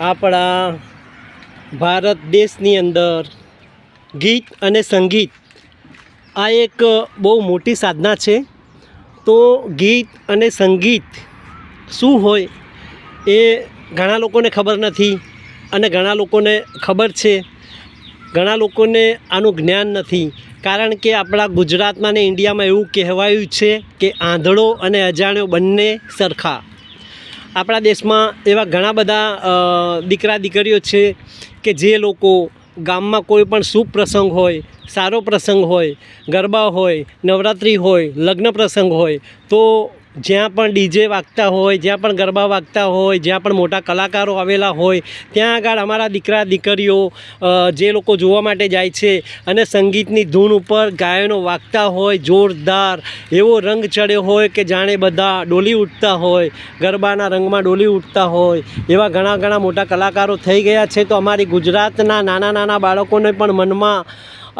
આપણા ભારત દેશની અંદર ગીત અને સંગીત આ એક બહુ મોટી સાધના છે. તો ગીત અને સંગીત શું હોય એ ઘણા લોકોને ખબર નથી અને ઘણા લોકોને ખબર છે. ઘણા લોકોને આનું જ્ઞાન નથી. કારણ કે આપણા ગુજરાતમાં ને ઇન્ડિયામાં એવું કહેવાયું છે કે આંધળો અને અજાણ્યો બંને સરખા. આપણા દેશમાં એવા ઘણા બધા દીકરા દીકરીઓ છે કે જે લોકો ગામમાં કોઈ પણ શુભ પ્રસંગ હોય, સારો પ્રસંગ હોય, ગરબા હોય, નવરાત્રિ હોય, લગ્ન પ્રસંગ હોય, તો જ્યાં પણ ડીજે વાગતા હોય, જ્યાં પણ ગરબા વાગતા હોય, જ્યાં પણ મોટા કલાકારો આવેલા હોય, ત્યાં આગળ અમારા દીકરા, દીકરીઓ જે લોકો જોવા માટે જાય છે અને સંગીતની ધૂન ઉપર ગાયનો વાગતા હોય, જોરદાર એવો રંગ ચડ્યો હોય કે જાણે બધા ડોલી ઉઠતા હોય, ગરબાના રંગમાં ડોલી ઉઠતા હોય, એવા ઘણા ઘણા મોટા કલાકારો થઈ ગયા છે. તો અમારી ગુજરાતના નાના નાના બાળકોને પણ મનમાં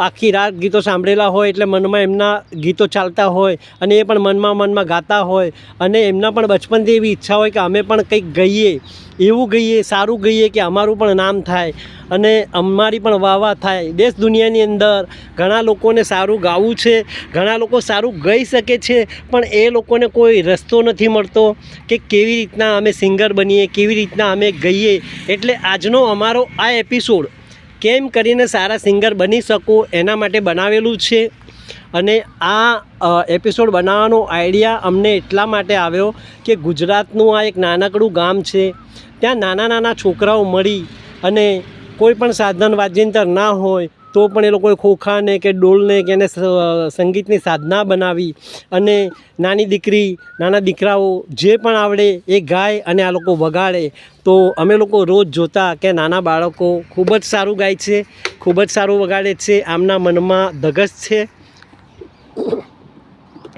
આખી રાત ગીતો સાંભળેલા હોય એટલે મનમાં એમના ગીતો ચાલતા હોય અને એ પણ મનમાં મનમાં ગાતા હોય અને એમના પણ બચપનથી એવી ઈચ્છા હોય કે અમે પણ કંઈક ગઈએ, એવું ગઈએ, સારું ગઈએ કે અમારું પણ નામ થાય અને અમારી પણ વાહ થાય. દેશ દુનિયાની અંદર ઘણા લોકોને સારું ગાવું છે, ઘણા લોકો સારું ગઈ શકે છે, પણ એ લોકોને કોઈ રસ્તો નથી મળતો કે કેવી રીતના અમે સિંગર બનીએ, કેવી રીતના અમે ગઈએ. એટલે આજનો અમારો આ એપિસોડ કેમ કરીને સારા સિંગર બની શકું એના માટે બનાવેલું છે. અને આ એપિસોડ બનાવવાનો આઈડિયા અમને એટલા માટે આવ્યો કે ગુજરાતનું આ એક નાનકડું ગામ છે. ત્યાં નાના નાના છોકરાઓ મળી અને કોઈ પણ સાધન વાજિંતર ના હોય તો પણ એ લોકોએ ખોખાને કે ડોલને કે એને સંગીતની સાધના બનાવી અને નાની દીકરી, નાના દીકરાઓ જે પણ આવડે એ ગાય અને આ લોકો વગાડે. તો અમે લોકો રોજ જોતા કે નાના બાળકો ખૂબ જ સારું ગાય છે, ખૂબ જ સારું વગાડે છે, આમના મનમાં ધગસ છે.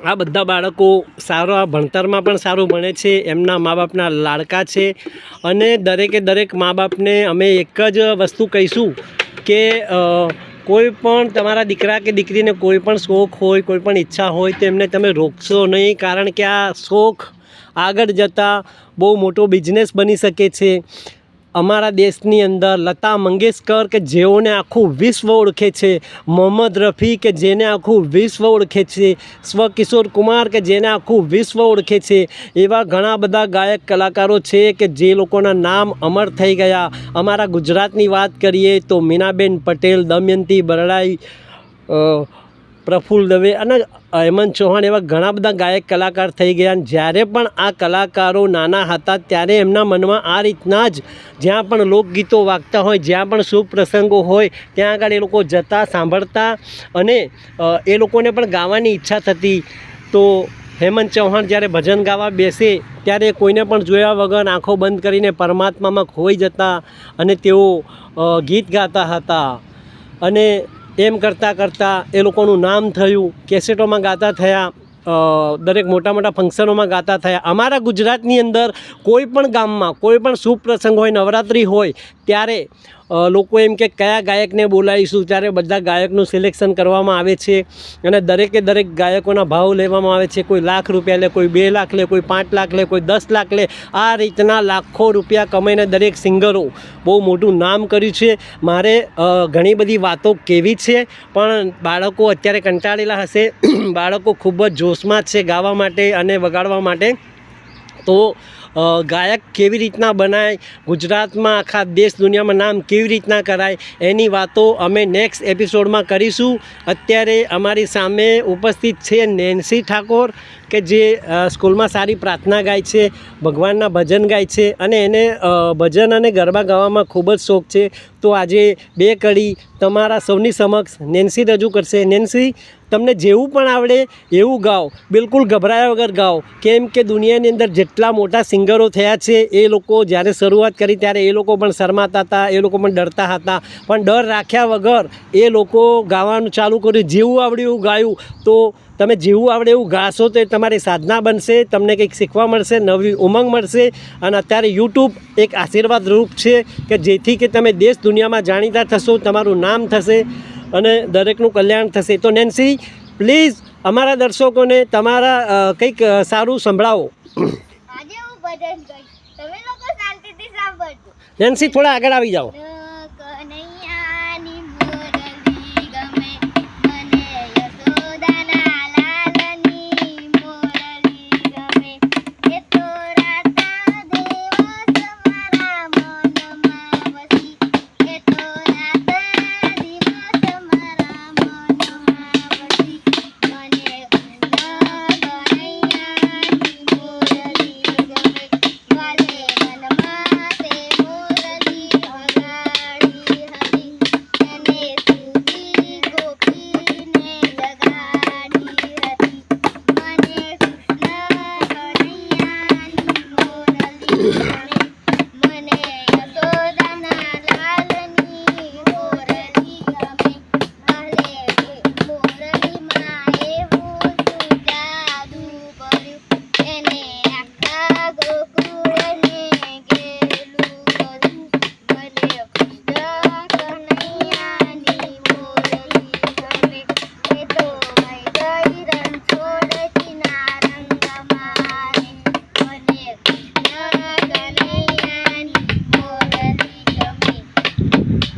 આ બધા બાળકો સારા ભણતરમાં પણ સારું ભણે છે, એમના મા બાપના લાડકા છે અને દરેકે દરેક મા બાપને અમે એક જ વસ્તુ કહીશું કે કોઈ પણ તમારા દીકરા કે દીકરીને કોઈ પણ શોખ હોય, કોઈ પણ ઈચ્છા હોય તો એમને તમે રોકશો નહીં, કારણ કે આ શોખ આગળ જતાં બહુ મોટો બિઝનેસ બની શકે છે. અમારા દેશની અંદર લતા મંગેશકર કે જેઓને આખું વિશ્વ ઓળખે છે, મોહમ્મદ રફી કે જેને આખું વિશ્વ ઓળખે છે સ્વ કિશોર કુમાર કે જેને આખું વિશ્વ ઓળખે છે, એવા ઘણા બધા ગાયક કલાકારો છે કે જે લોકોના નામ અમર થઈ ગયા. અમારા ગુજરાતની વાત કરીએ તો મીનાબેન પટેલ, દમયંતી બરડાઈ અ, પ્રફુલ્લ દવે અને હેમંત ચૌહાણ એવા ઘણા બધા ગાયક કલાકાર થઈ ગયા અને જ્યારે પણ આ કલાકારો નાના હતા ત્યારે એમના મનમાં આ રીતના જ જ્યાં પણ લોકગીતો વાગતા હોય જ્યાં પણ શુભ પ્રસંગો હોય ત્યાં આગળ એ લોકો જતા સાંભળતા અને એ લોકોને પણ ગાવાની ઈચ્છા થતી. તો હેમંત ચૌહાણ જ્યારે ભજન ગાવા બેસે ત્યારે કોઈને પણ જોયા વગર આંખો બંધ કરીને પરમાત્મામાં ખોઈ જતા અને તેઓ ગીત ગાતા હતા. અને એમ કરતાં કરતાં એ લોકોનું નામ થયું, કેસેટોમાં ગાતા થયા દરેક મોટા મોટા ફંક્શનોમાં ગાતા થયા. અમારા ગુજરાતની અંદર કોઈ પણ ગામમાં કોઈ પણ શુભ પ્રસંગ હોય, નવરાત્રિ હોય, ત્યારે લોકો એમ કે કયા ગાયકને બોલાવીશું? ત્યારે બધા ગાયકનું સિલેક્શન કરવામાં આવે છે અને દરેકે દરેક ગાયકોના ભાવ લેવામાં આવે છે. કોઈ લાખ રૂપિયા લે, કોઈ બે લાખ લે, કોઈ પાંચ લાખ લે, કોઈ દસ લાખ લે. આ રીતના લાખો રૂપિયા કમાઈને દરેક સિંગરો બહુ મોટું નામ કર્યું છે. મારે ઘણી બધી વાતો કેવી છે, પણ બાળકો અત્યારે કંટાળેલા હશે. બાળકો ખૂબ જ જોશમાં છે ગાવા માટે અને વગાડવા માટે. તો ગાયક કેવી રીતના બનાય, ગુજરાતમાં આખા દેશ દુનિયામાં નામ કેવી રીતના કરાય, એની વાતો અમે નેક્સ્ટ એપિસોડમાં કરીશું. અત્યારે અમારી સામે ઉપસ્થિત છે નેન્સી ઠાકોર, કે જે સ્કૂલમાં સારી પ્રાર્થના ગાય છે, ભગવાનના ભજન ગાય છે, અને એને ભજન અને ગરબા ગાવામાં ખૂબ જ શોખ છે. તો આજે બે કડી તમારા સૌની સમક્ષ નેન્સી રજૂ કરશે. નેન્સી, તમને જેવું પણ આવડે એવું ગાઓ. બિલકુલ ગભરાયા વગર ગાઓ. કેમ કે દુનિયાની અંદર જેટલા મોટા સિંગરો થયા છે, એ લોકો જ્યારે શરૂઆત કરી ત્યારે એ લોકો પણ શરમાતા હતા, એ લોકો પણ ડરતા હતા. પણ ડર રાખ્યા વગર એ લોકો ગાવાનું ચાલુ કર્યું. જેવું આવડ્યું ગાયું, તો તમે જેવું આવડે એવું ગાશો તો એ તમારી સાધના બનશે તમને કંઈક શીખવા મળશે નવી ઉમંગ મળશે અને અત્યારે યુટ્યુબ એક આશીર્વાદ રૂપ છે કે જેથી કે તમે દેશ દુનિયામાં જાણીતા થશો તમારું નામ થશે અને દરેકનું કલ્યાણ થશે. તો નેન્સી પ્લીઝ અમારા દર્શકોને તમારા કંઈક સારું સંભળાવો. નેન્સી થોડા આગળ આવી જાઓ.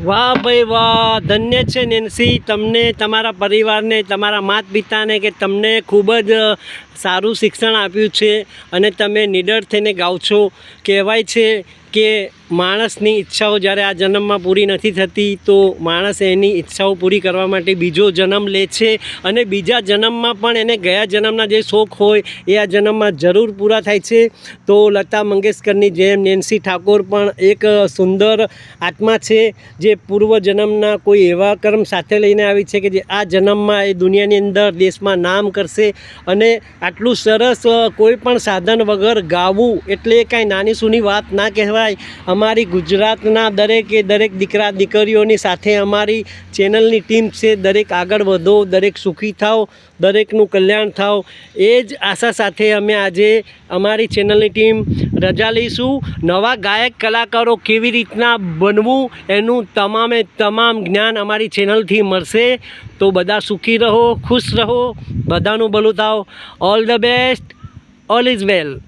વાહ ભાઈ વાહ, ધન્ય છે નેન્સી તમને, તમારા પરિવારને, તમારા માતા પિતાને કે તમને ખૂબ જ સારું શિક્ષણ આપ્યું છે અને તમે નિડર થઈને ગાઓ છો. કહેવાય છે કે માણસની ઈચ્છાઓ જ્યારે આ જન્મમાં પૂરી નથી થતી, તો માણસ એની ઈચ્છાઓ પૂરી કરવા માટે બીજો જન્મ લે છે અને બીજા જન્મમાં પણ એને ગયા જન્મના જે શોખ હોય, એ આ જન્મમાં જરૂર પૂરા થાય છે. તો લતા મંગેશકરની જેમ નેન્સી ઠાકોર પણ એક સુંદર આત્મા છે, જે પૂર્વ જન્મના કોઈ એવા કર્મ સાથે લઈને આવી છે કે જે આ જન્મમાં એ દુનિયાની અંદર દેશમાં નામ કરશે અને આટલું સરસ કોઈ પણ સાધન વગર ગાવું એટલે કાંઈ નાની સૂની વાત ના કહેવાય. અમારી ગુજરાતના દરેકે દરેક દીકરા દીકરીઓની સાથે અમારી ચેનલની ટીમ છે. દરેક આગળ વધો, દરેક સુખી થાઓ, દરેકનું કલ્યાણ થાઓ. એ જ આશા સાથે અમે આજે અમારી ચેનલની ટીમ રજા લઈશું. નવા ગાયક કલાકારો કેવી રીતના બનવું એનું તમામે તમામ જ્ઞાન અમારી ચેનલથી મળશે. તો બધા સુખી રહો, ખુશ રહો, બધાનું ભલું થાઓ all the best all is well